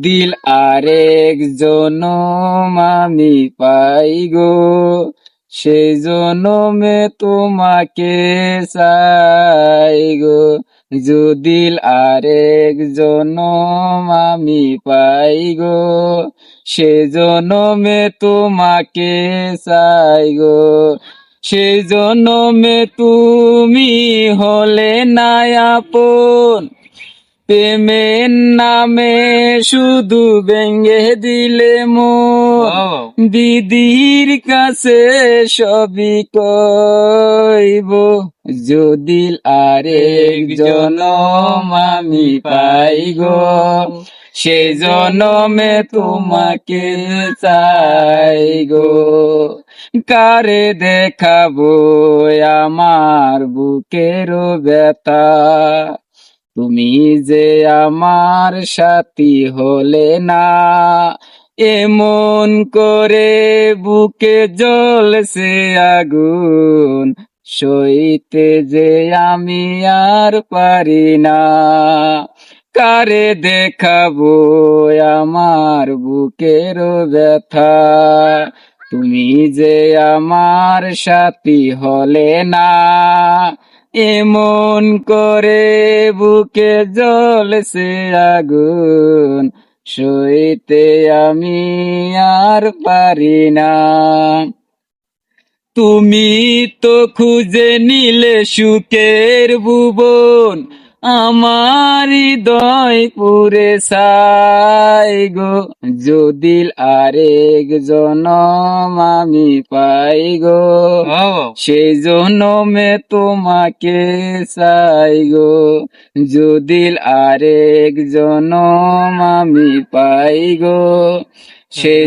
দিল আরেক জনম আমি পাই গো সেই জনমে তোমাকে চাই গো যদিল আরেক জনম আমি পাই গো সে জনমে তোমাকে চাই গো সেই জনমে তুমি হলে না আপন প্রেমের নামে শুধু ব্যঙ্গে দিলে মো দিদির কাছে সবই কইব। যদি আরেক জনম আমি পাই গো। সে জনমে তোমাকে চাই গো। কারে দেখাবো আমার বুকেরও ব্যথা? তুমি যে আমার সাথী হলে না, এমন করে বুকে জ্বলছে আগুন, সইতে যে আমি আর পারি না। কারে দেখাবো আমার বুকের ব্যথা? তুমি যে আমার সাথী হলে না এমন করে বুকে জ্বলছে আগুন, সইতে আমি আর পারি না। তুমি তো খুঁজে নিলে সুখের ভুবন আমার হৃদয় পুরে সাই গো যদি আরেক জনম আমি পাই গো। সেই জনমে তোমাকে চাই গো যদি আরেক জনম আমি পাই গো। সেই